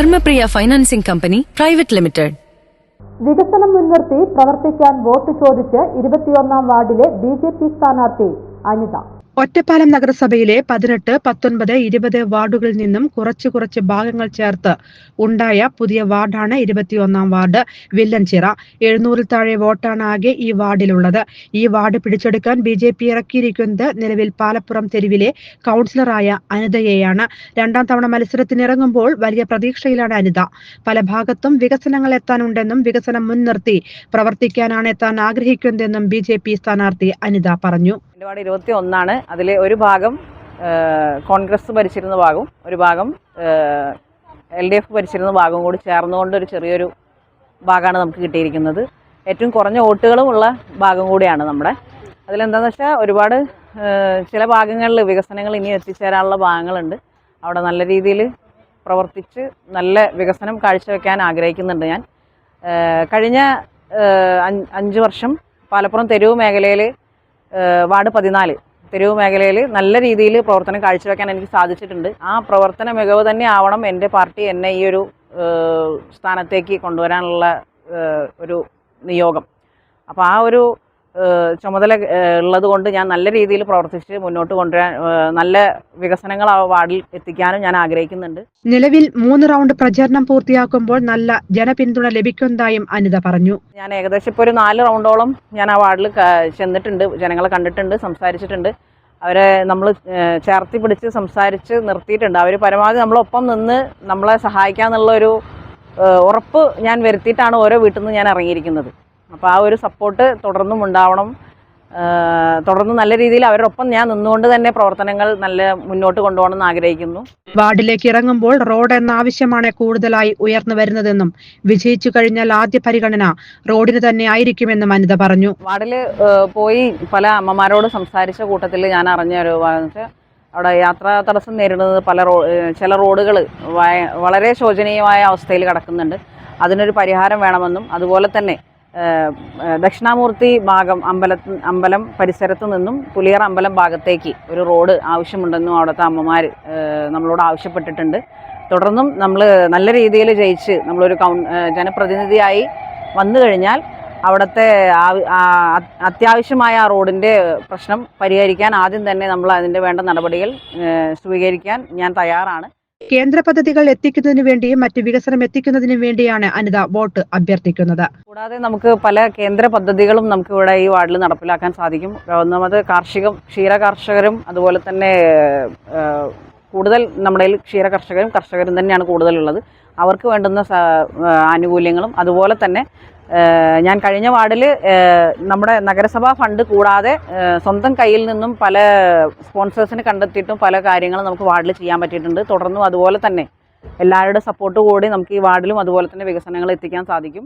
Dharmapriya financing company private limited. വികസനം മുൻനിർത്തി പ്രവർത്തിക്കാൻ വോട്ട് ചോദിച്ച് ഇരുപത്തിയൊന്നാം വാർഡിലെ ബി ജെ പി സ്ഥാനാർത്ഥി അനിത. ഒറ്റപ്പാലം നഗരസഭയിലെ പതിനെട്ട് പത്തൊൻപത് ഇരുപത് വാർഡുകളിൽ നിന്നും കുറച്ച് കുറച്ച് ഭാഗങ്ങൾ ചേർത്ത് ഉണ്ടായ പുതിയ വാർഡാണ് ഇരുപത്തിയൊന്നാം വാർഡ് വില്ലൻചിറ. എഴുന്നൂറിൽ താഴെ വോട്ടാണ് ആകെ ഈ വാർഡിലുള്ളത്. ഈ വാർഡ് പിടിച്ചെടുക്കാൻ ബി ജെ പി ഇറക്കിയിരിക്കുന്നത് നിലവിൽ പാലപ്പുറം തെരുവിലെ കൗൺസിലറായ അനിതയെയാണ്. രണ്ടാം തവണ മത്സരത്തിനിറങ്ങുമ്പോൾ വലിയ പ്രതീക്ഷയിലാണ് അനിത. പല ഭാഗത്തും വികസനങ്ങൾ എത്താനുണ്ടെന്നും വികസനം മുൻനിർത്തി പ്രവർത്തിക്കാനാണ് എത്താൻ ആഗ്രഹിക്കുന്നതെന്നും ബി ജെ പി സ്ഥാനാർത്ഥി അനിത പറഞ്ഞു. എന്റെ വാർഡ് ഇരുപത്തി ഒന്നാണ് അതിൽ ഒരു ഭാഗം കോൺഗ്രസ് ഭരിച്ചിരുന്ന ഭാഗവും ഒരു ഭാഗം എൽ ഡി എഫ് ഭരിച്ചിരുന്ന ഭാഗവും കൂടി ചേർന്നുകൊണ്ട് ഒരു ചെറിയൊരു ഭാഗമാണ് നമുക്ക് കിട്ടിയിരിക്കുന്നത്. ഏറ്റവും കുറഞ്ഞ വോട്ടുകളും ഉള്ള ഭാഗം കൂടിയാണ് നമ്മുടെ. അതിലെന്താണെന്ന് വെച്ചാൽ ഒരുപാട് ചില ഭാഗങ്ങളിൽ വികസനങ്ങൾ ഇനി എത്തിച്ചേരാനുള്ള ഭാഗങ്ങളുണ്ട്. അവിടെ നല്ല രീതിയിൽ പ്രവർത്തിച്ച് നല്ല വികസനം കാഴ്ചവെക്കാൻ ആഗ്രഹിക്കുന്നുണ്ട് ഞാൻ. കഴിഞ്ഞ അഞ്ച് വർഷം പാലപ്പുറം തെരുവ് മേഖലയിൽ വാർഡ് പതിനാല്. തെരുവ് മേഖലയിൽ നല്ല രീതിയിൽ പ്രവർത്തനം കാഴ്ചവെക്കാൻ എനിക്ക് സാധിച്ചിട്ടുണ്ട്. ആ പ്രവർത്തന മികവ് തന്നെ ആവണം എന്റെ പാർട്ടി എന്നെ ഈ ഒരു സ്ഥാനത്തേക്ക് കൊണ്ടുവരാനുള്ള ഒരു നിയോഗം. അപ്പോൾ ആ ഒരു ചുമതല ഉള്ളത് കൊണ്ട് ഞാൻ നല്ല രീതിയിൽ പ്രവർത്തിച്ച് മുന്നോട്ട് കൊണ്ടുവരാൻ നല്ല വികസനങ്ങൾ ആ വാർഡിൽ എത്തിക്കാനും ഞാൻ ആഗ്രഹിക്കുന്നുണ്ട്. നിലവിൽ മൂന്ന് റൗണ്ട് പ്രചരണം പൂർത്തിയാക്കുമ്പോൾ നല്ല ജനപിന്തുണ ലഭിക്കുന്നതായും അനിത പറഞ്ഞു. ഞാൻ ഏകദേശം ഇപ്പോൾ ഒരു നാല് റൗണ്ടോളം ഞാൻ ആ വാർഡിൽ ചെന്നിട്ടുണ്ട് ജനങ്ങളെ കണ്ടിട്ടുണ്ട് സംസാരിച്ചിട്ടുണ്ട്. അവരെ നമ്മൾ ചേർത്തി പിടിച്ച് സംസാരിച്ച് നിർത്തിയിട്ടുണ്ട്. അവർ പരമാവധി നമ്മളൊപ്പം നിന്ന് നമ്മളെ സഹായിക്കാന്നുള്ള ഒരു ഉറപ്പ് ഞാൻ വരുത്തിയിട്ടാണ് ഓരോ വീട്ടിൽ നിന്ന് ഞാൻ ഇറങ്ങിയിരിക്കുന്നത്. അപ്പോൾ ആ ഒരു സപ്പോർട്ട് തുടർന്നും ഉണ്ടാവണം. തുടർന്ന് നല്ല രീതിയിൽ അവരോടൊപ്പം ഞാൻ നിന്നുകൊണ്ട് തന്നെ പ്രവർത്തനങ്ങൾ നല്ല മുന്നോട്ട് കൊണ്ടുപോകണം എന്ന് ആഗ്രഹിക്കുന്നു. വാർഡിലേക്ക് ഇറങ്ങുമ്പോൾ റോഡ് എന്ന ആവശ്യമാണ് കൂടുതലായി ഉയർന്നു വരുന്നതെന്നും വിജയിച്ചു കഴിഞ്ഞാൽ ആദ്യ പരിഗണന റോഡിന് തന്നെ ആയിരിക്കുമെന്നും അനിത പറഞ്ഞു. വാർഡിൽ പോയി പല അമ്മമാരോട് സംസാരിച്ച കൂട്ടത്തിൽ ഞാൻ അറിഞ്ഞ ഒരു അവിടെ യാത്രാ തടസ്സം നേരിടുന്നത് പല റോ ചില റോഡുകൾ വളരെ ശോചനീയമായ അവസ്ഥയിൽ കിടക്കുന്നുണ്ട്. അതിനൊരു പരിഹാരം വേണമെന്നും അതുപോലെ തന്നെ ദക്ഷിണാമൂർത്തി ഭാഗം അമ്പല അമ്പലം പരിസരത്തു നിന്നും പുലിയർ അമ്പലം ഭാഗത്തേക്ക് ഒരു റോഡ് ആവശ്യമുണ്ടെന്നും അവിടുത്തെ അമ്മമാർ നമ്മളോട് ആവശ്യപ്പെട്ടിട്ടുണ്ട്. തുടർന്നും നമ്മൾ നല്ല രീതിയിൽ ജയിച്ച് നമ്മളൊരു കൗൺ ജനപ്രതിനിധിയായി വന്നു കഴിഞ്ഞാൽ അവിടുത്തെ അത്യാവശ്യമായ ആ റോഡിന്റെ പ്രശ്നം പരിഹരിക്കാൻ ആദ്യം തന്നെ നമ്മൾ അതിന്റെ വേണ്ട നടപടികൾ സ്വീകരിക്കാൻ ഞാൻ തയ്യാറാണ്. കേന്ദ്ര പദ്ധതികൾ എത്തിക്കുന്നതിനു വേണ്ടിയും മറ്റ് വികസനം എത്തിക്കുന്നതിനു വേണ്ടിയാണ് അനിത വോട്ട് അഭ്യർത്ഥിക്കുന്നത്. കൂടാതെ നമുക്ക് പല കേന്ദ്ര പദ്ധതികളും നമുക്ക് ഇവിടെ ഈ വാർഡിൽ നടപ്പിലാക്കാൻ സാധിക്കും. ഒന്നാമത് കാർഷികം ക്ഷീര കർഷകരും അതുപോലെ തന്നെ കൂടുതൽ നമ്മുടെ ക്ഷീര കർഷകരും കർഷകരും തന്നെയാണ് കൂടുതലുള്ളത്. അവർക്ക് വേണ്ടുന്ന ആനുകൂല്യങ്ങളും അതുപോലെ തന്നെ ഞാൻ കഴിഞ്ഞ വാർഡിൽ നമ്മുടെ നഗരസഭാ ഫണ്ട് കൂടാതെ സ്വന്തം കയ്യിൽ നിന്നും പല സ്പോൺസേഴ്സിനെ കണ്ടെത്തിയിട്ടും പല കാര്യങ്ങളും നമുക്ക് വാർഡിൽ ചെയ്യാൻ പറ്റിയിട്ടുണ്ട്. തുടർന്നും അതുപോലെ തന്നെ എല്ലാവരുടെ സപ്പോർട്ട് കൂടി നമുക്ക് ഈ വാർഡിലും അതുപോലെ തന്നെ വികസനങ്ങൾ എത്തിക്കാൻ സാധിക്കും.